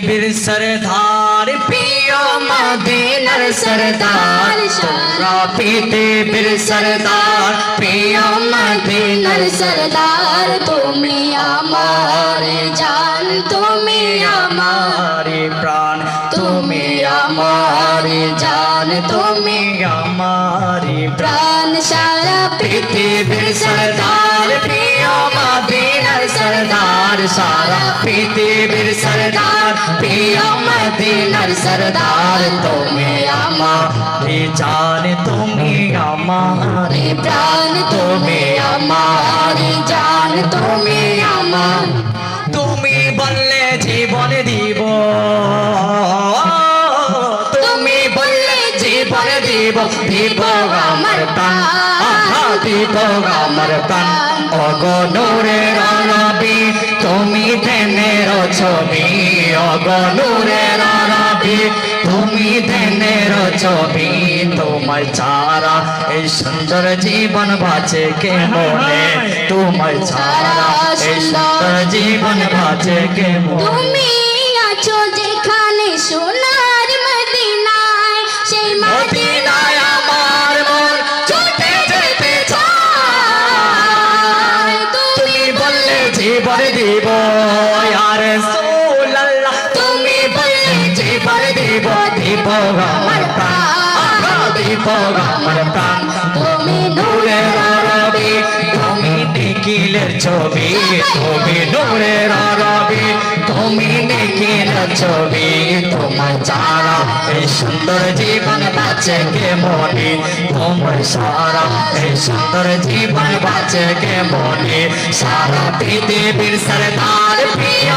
बीर सरदार पियो मदीनर सरदार। शाह पीते बिर सरदार पियो मदीनर सरदार। तुम हमारे जान तुम्हें हमारे प्राण। तुम्हें हमारे जान तुम्हें हमारे प्राण। सारा पीते बीर सरदार पियो मदीनर सरदार। सारा पीते बिर सरदार সরদার মদিনার সরদার তুমি আমার জান তুমি আমার প্রাণ তুমি আমার জান তুমি আমার তুমি বললে জীবন দিব তুমি বললে জীবন দিব দিব আমার প্রাণ দিব আমার প্রাণ অগনুরের রবি তুমি ধ্যানের ছবি অগনুরের রবি তুমি ধেনের ছবি তোমার ছাড়া এই সুন্দর জীবন বাঁচে কে মনে? তোমার ছাড়া এই সুন্দর জীবন বাঁচে কে মনে? দিব আমার ছবি। তুমি নূরের রবি তুমি নিখিলের ছবি। তোমার যারা এই সুন্দর জীবন বাঁচে কে মনে তোমার সারা এই সুন্দর জীবন বাঁচে কে মনে সারা পৃথিবীর সরদার প্রিয়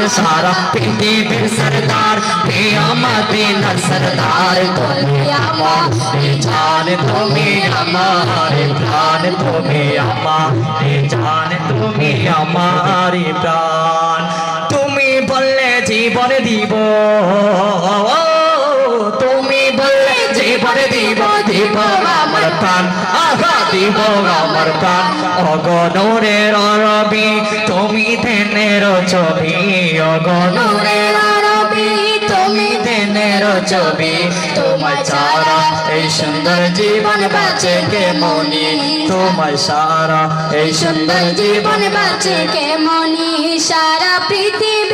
সরদার সারা পৃথিবীর সরদার প্রিয় মদিনার সরদার তুমি আমার জান তুমি আমার প্রাণ তুমি আমার জান তুমি আমার প্রাণ তুমি বললে জীবন দিব তুমি বললে জীবন দিব দিব আমার প্রাণ আঘা দিব আমার প্রাণ অগণরের রবি তুমি ধেনের ছবি অগণরের রবি তুমি ধেনের ছবি। তোমার সারা এই সুন্দর জীবন বাঁচে কে মনি তোমার সারা এই সুন্দর জীবন বাঁচে কে মনি সারা পৃথিবীর